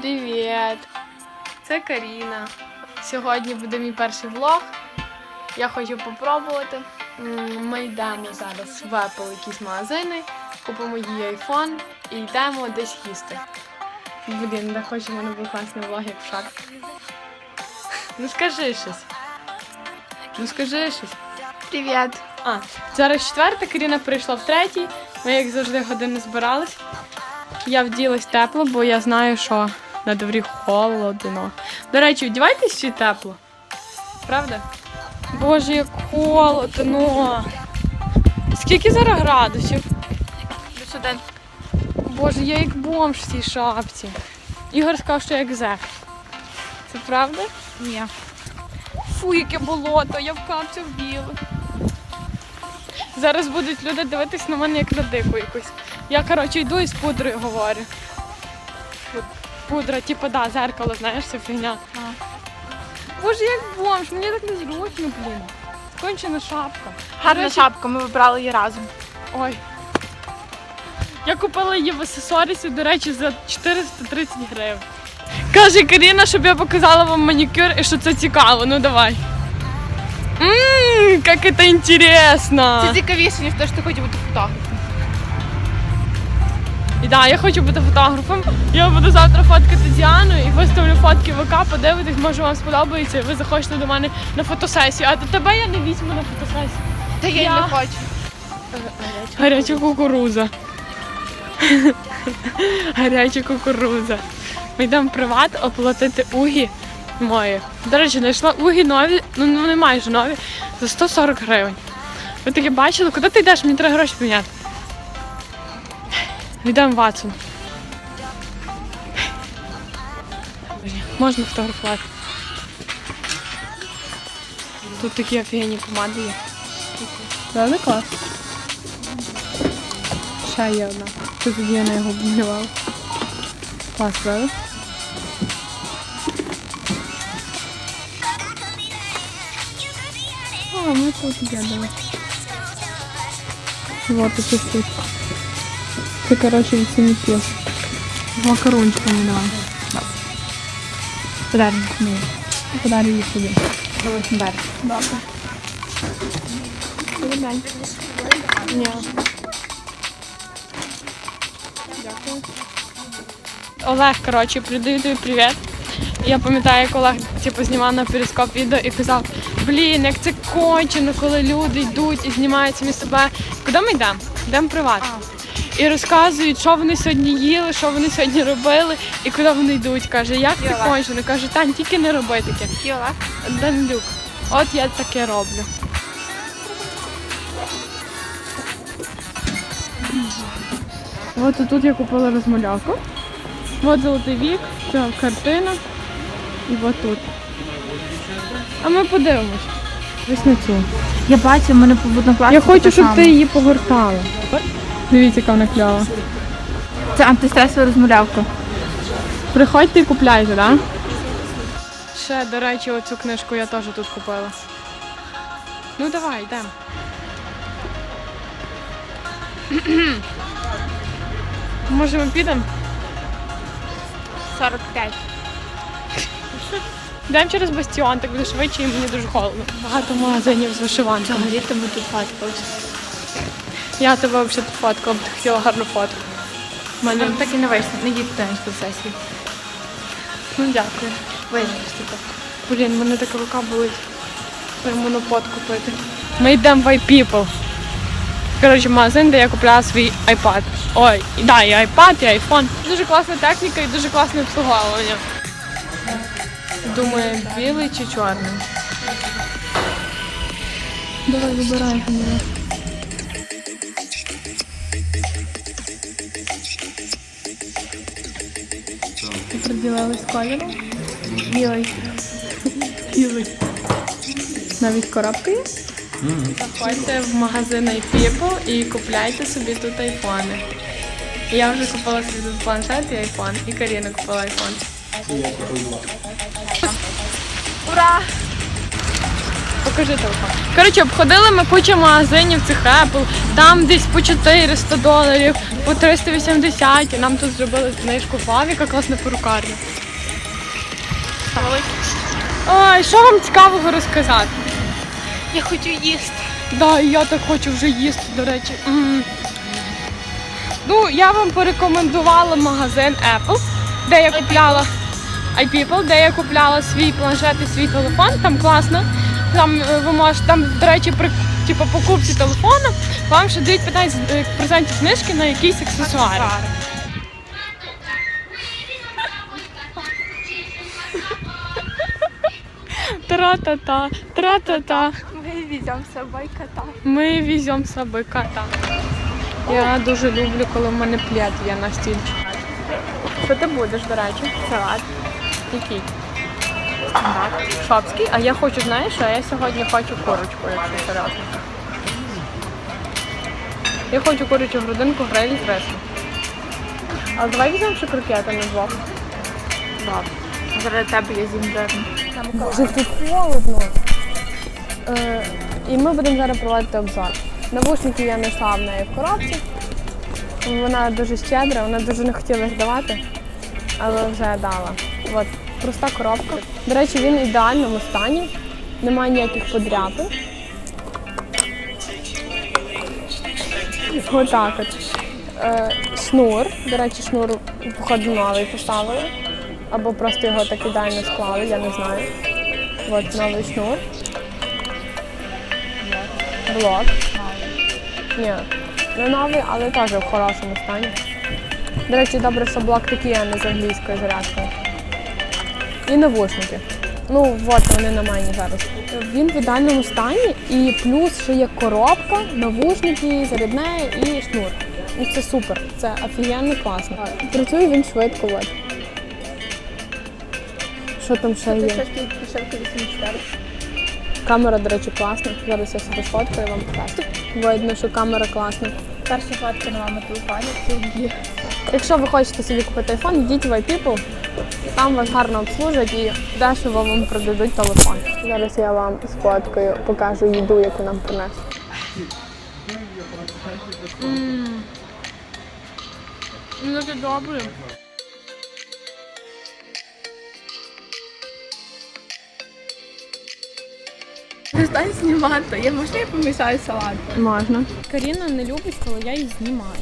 Привіт! Це Каріна. Сьогодні буде мій перший влог. Я хочу попробувати. Ми йдемо зараз в Apple якісь магазини, купимо їй айфон і йдемо десь їсти. Блін, не хочу мене був класний влог, як в шаг. Ну скажи щось. Ну скажи щось. Привіт. А, зараз четверта, Каріна прийшла в третій. Ми, як завжди, годину збирались. Я вділась тепло, бо я знаю, що на дворі холодно. До речі, вдівайтесь чи тепло. Правда? Боже, як холодно. Скільки зараз градусів? Плюс один. Боже, я як бомж в цій шапці. Ігор сказав, що як зек. Це правда? Ні. Фу, яке болото, я в капцях білих. Зараз будуть люди дивитись на мене як на дику якусь. Я, коротше, йду і з пудрою говорю. Пудра, типу, да, зеркало, знаєш, це фігня. Боже, як бомж, мені так незручно, блін. Кончена шапка. Гарна До речі, шапка, ми вибрали її разом. Ой. Я купила її в асесорісі, до речі, за 430 гривень. Каже Каріна, щоб я показала вам манікюр і що це цікаво. Ну давай. Ммм, як це інтересно. Це цікавіше, ніж те, що ти хочеш бути фотографом. І да, я хочу бути фотографом. Я буду завтра фоткати Діану і виставлю фотки в ВК, подивитись, може вам сподобається, і ви захочете до мене на фотосесію. А до тебе я не візьму на фотосесію. Та я Я- не хочу. Гаряча кукуруза. Гаряча кукуруза. Ми йдемо в приват оплатити угі мої. До речі, знайшла угі нові, ну вони майже нові, за 140 гривень. Ви таке бачили, куди ти йдеш? Мені треба гроші поміняти. Йдемо в Ватсон. Можна фотографувати. Тут такі офігенні помади є. Правда клас? Ще є одна. Тоді я на його обмалювала. Клас, правда? А, ми тут їдемо. Вот такі штучки. Це, коротше, від сім'ї пів. З макарончиками давай. Подарунок мені. Подарю її собі. 8 березня. Добре. Ні. Дякую. Олег, коротше, передаю тобі привіт. Я пам'ятаю, як Олег типу, знімав на перископ відео і казав, блін, як це кончено, коли люди йдуть і знімають самі себе. Куди ми йдемо? Йдемо в приват. І розказують, що вони сьогодні їли, що вони сьогодні робили і куди вони йдуть. Каже, як це Олег. кончено? Каже, Тань, тільки не роби таке. І Олег. Данилюк. От я таке роблю. От тут я купила розмальовку. От золотий вік, це картина. І от тут. А ми подивимось. Ось на цю. Я бачу, в мене по однокласнику Я хочу, щоб ти її погортала. Дивіться, яка вона кльова. Це антистресова розмовлявка. Приходьте і купляйте, так? Да? Ще, до речі, оцю книжку я теж тут купила. Ну давай, йдемо. Може ми підемо? 45. Йдемо через бастіон, так буде швидше і мені дуже холодно. Багато магазинів з вишиванками. Взагалі-то ми тут фоткалися. Я тебе взагалі фоткала, б ти хотіла гарну фотку. Мене... Мене так і не вийшло. Не їдь до сесії. Ну дякую. Вийдеш типу. Блін, мене така рука болить. На фотку пити. Ми йдемо в iPeople. Коротше, магазин, де я купляла свій iPad. Ой, да, і iPad, і iPhone. Дуже класна техніка і дуже класне обслуговування. Думаю, білий чи чорний. Давай вибирай мене. Приділились кольором. Білий. Білий. Навіть коробки є? Заходьте в магазин iPeople і купляйте собі тут айфони. Я вже купила собі тут планшет і айфон, і Каріна купила айфон. Ура! Покажи телефон. Коротше, обходили ми кучу магазинів цих Apple, там десь по 400 доларів, по 380, і нам тут зробили знижку Вау, яка класна перукарня. Ой, що вам цікавого розказати? Я хочу їсти. Да, і я так хочу вже їсти, до речі. М. Ну, я вам порекомендувала магазин Apple, де я купляла iPeople, де я купляла свій планшет і свій телефон. Там класно. Там е, ви можете, там, до речі, при типу, покупці телефону вам ще дають 15% знижки на якісь аксесуари. Тра-та-та, тра-та-та. Ми візьмемо з собою кота. Ми веземо з собою кота. Я дуже люблю, коли в мене плед є на стільчику. Що ти будеш, до речі? Салат. Який? Стандарт. Шопський. А я хочу, знаєш, що я сьогодні хочу курочку, якщо серйозно. Я хочу курячу грудинку гриль з рисом. Але давай візьмемо ще крокети на двох. Добре. Заради тебе з'їм жирно. Боже, тут холодно. Е, і ми будемо зараз проводити обзор. Навушники я знайшла в неї в коробці. Вона дуже щедра, вона дуже не хотіла їх давати, але вже дала. От, проста коробка. До речі, він в ідеальному стані, немає ніяких подряпин. Отак от. Е, шнур. До речі, шнур походу новий поставили. Або просто його так ідеально склали, я не знаю. От новий шнур. Блок. Ні, не новий, але теж в хорошому стані. До речі, добре, що блок такий, а не з англійською зарядкою. І навушники. Ну, от вони на мені зараз. Він в ідеальному стані і плюс ще є коробка, навушники, зарядне і шнур. І це супер, це офігенно класно. Працює він швидко. От. Що там ще є? стоїть кишелка 84. Камера, до речі, класна. Зараз я собі сфоткаю вам покажу. Видно, що камера класна. Перша фотка на моєму телефоні. Це є. Якщо ви хочете собі купити iPhone, йдіть в iPeople. Там вас гарно обслужать і дешево вам продадуть телефон. Зараз я вам сфоткаю, покажу їду, яку нам принесли. Ну, це добре. Перестань знімати. Я можна я помішаю салат? Можна. Каріна не любить, коли я її знімаю.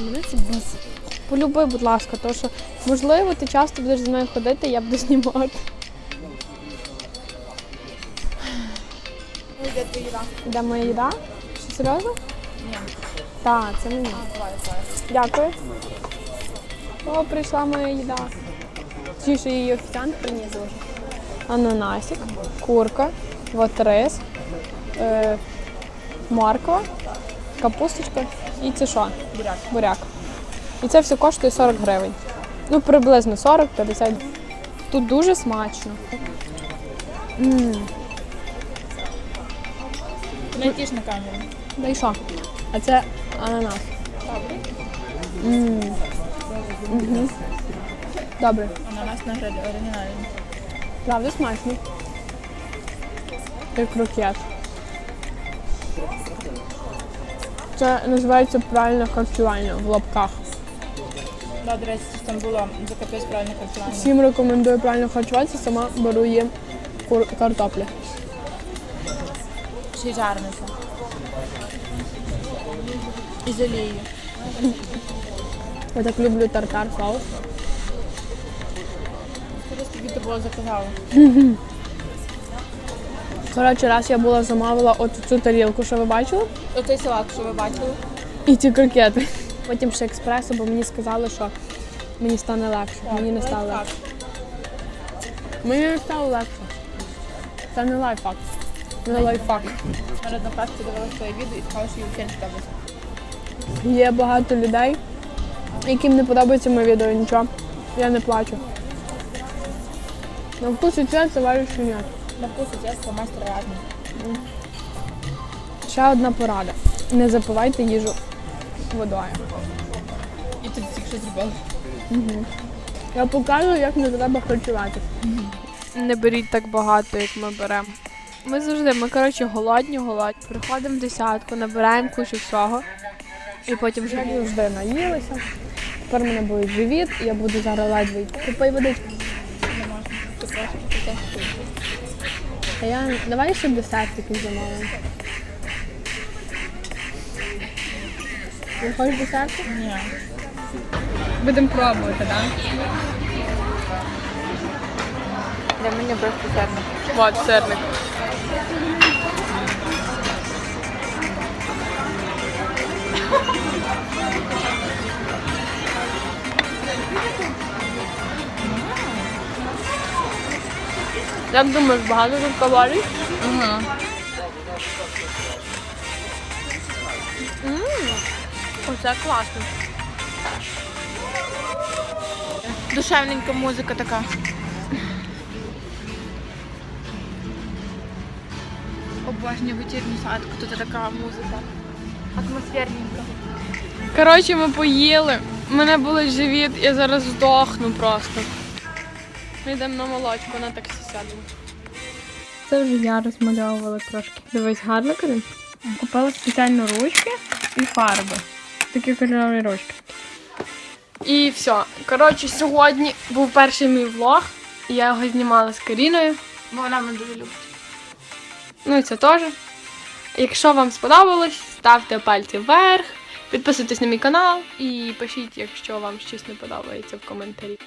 Мене це бісить. Полюби, будь ласка, тому що можливо ти часто будеш зі мною ходити, я буду знімати. Де твоя їда? Де моя їда? Що серйозно? Ні. Так, це мені. Дякую. О, прийшла моя їда. Ті, що її офіціант приніс вже. Ананасик, курка, от рис, е, морква, капусточка і це що? Буряк. Буряк. І це все коштує 40 гривень. Ну, приблизно 40-50. Тут дуже смачно. М, Не тіш на камеру. Да і що? А це ананас. М. Мгм. Добре. Ананас на грилі оригінальний. Правда смачно. Як крокет. Це називається правильне харчування в лапках. Да, до речі, там за капець правильне харчування. Всім рекомендую правильно харчуватися, сама беру їм кур- картоплі. Ще й жарниця. І з олією. Я так люблю тартар соус. Скажи, скільки ти було заказала? Коротше, раз я була замовила от цю тарілку, що ви бачили, Оцей салат, що ви бачили? і ці крокети. Потім ще експресо, бо мені сказали, що мені стане легше. Мені не стало легше. Мені не стало легше. Це не лайфхак. Не лайфхак. Перед на пасті дивилася твоє відео і сказала, що їй взагалі не подобається. Є багато людей, яким не подобається моє відео, нічого. Я не плачу. На вкус і це варюший ні. На вкус і тесто майстер разний. Ще одна порада. Не запивайте їжу водою. І ти тільки що зробила. Я покажу, як не треба харчувати. Не беріть так багато, як ми беремо. Ми завжди, ми коротше голодні, голодні. Приходимо в десятку, набираємо кучу всього. І потім вже Як завжди наїлися. Тепер мене буде живіт, і я буду зараз ледве йти. Купи водичку. Не можна. Ти просто. А я давай ще десерт якийсь замовимо. Хочеш десерту? Ні. Будемо пробувати, так? Для мене просто сирник. Вот сирник. Як думаєш, багато тут калорій? Угу. Оце класно. Душевненька музика така. Обожнюю вечірню садку, тут така музика. Атмосферненька. Коротше, ми поїли. У мене болить живіт, я зараз здохну просто. Ми йдемо на молочку, на таксі сядемо. Це вже я розмальовувала трошки. Дивись, гарно Карин? Купила спеціально ручки і фарби. Такі кольорові ручки. І все. Коротше, сьогодні був перший мій влог. і Я його знімала з Каріною. Бо вона мене дуже любить. Ну і це теж. Якщо вам сподобалось, ставте пальці вверх, підписуйтесь на мій канал і пишіть, якщо вам щось не подобається в коментарі.